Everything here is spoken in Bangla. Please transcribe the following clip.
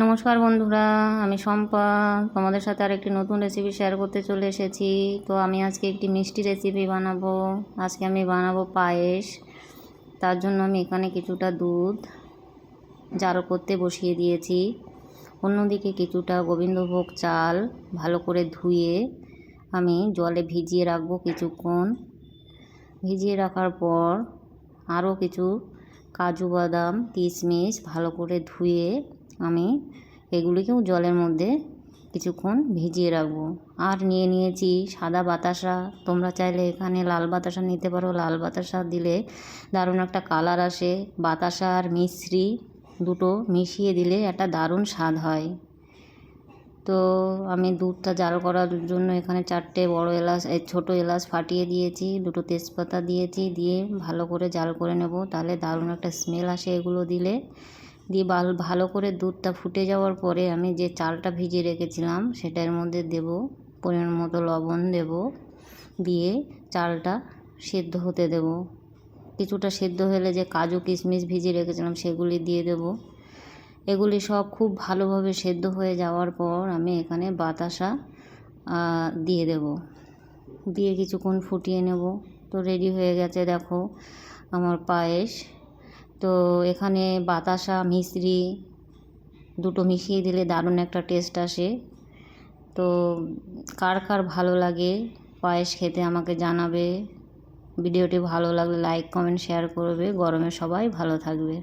নমস্কার বন্ধুরা, আমি শম্পা। তোমাদের সাথে আর একটি নতুন রেসিপি শেয়ার করতে চলে এসেছি। তো আমি আজকে একটি মিষ্টি রেসিপি বানাবো। আজকে আমি বানাবো পায়েস। তার জন্য আমি এখানে কিছুটা দুধ জাল করতে বসিয়ে দিয়েছি। অন্যদিকে কিছুটা গোবিন্দভোগ চাল ভালো করে ধুয়ে আমি জলে ভিজিয়ে রাখব কিছুক্ষণ। ভিজিয়ে রাখার পর আরও কিছু কাজু বাদাম, কিশমিশ ভালো করে ধুয়ে আমি এগুলিকেও জলের মধ্যে কিছুক্ষণ ভিজিয়ে রাখব। আর নিয়ে নিয়েছি সাদা বাতাসা। তোমরা চাইলে এখানে লাল বাতাসা নিতে পারো। লাল বাতাসা দিলে দারুণ একটা কালার আসে। বাতাসা আর মিশ্রি দুটো মিশিয়ে দিলে একটা দারুণ স্বাদ হয়। তো আমি দুধটা জাল করার জন্য এখানে চারটে বড় এলাচ ছোটো এলাচ ফাটিয়ে দিয়েছি, দুটো তেজপাতা দিয়েছি, দিয়ে ভালো করে জাল করে নেব। তাহলে দারুণ একটা স্মেল আসে এগুলো দিলে। দিয়ে বাল, ভালো করে দুধটা ফুটে যাওয়ার পরে আমি যে চালটা ভিজিয়ে রেখেছিলাম সেটার মধ্যে দেব পরিমাণ মতো লবণ দেব দিয়ে চালটা সেদ্ধ হতে দেব। কিছুটা সেদ্ধ হলে যে কাজু কিশমিশ ভিজিয়ে রেখেছিলাম সেগুলি দিয়ে দেব। এগুলি সব খুব ভালোভাবে সেদ্ধ হয়ে যাওয়ার পর আমি এখানে বাতাসা দিয়ে দেব। দিয়ে কিছুক্ষণ ফুটিয়ে নেব। তো রেডি হয়ে গেছে দেখো আমার পায়েস। তো এখানে বাতাসা মিশ্রি দুটো মিশিয়ে দিলে দারুণ একটা টেস্ট আসে। তো কার কার ভালো লাগে পায়েস খেতে আমাকে জানাবে। ভিডিওটি ভালো লাগলে লাইক, কমেন্ট, শেয়ার করবে। গরমে সবাই ভালো থাকবে।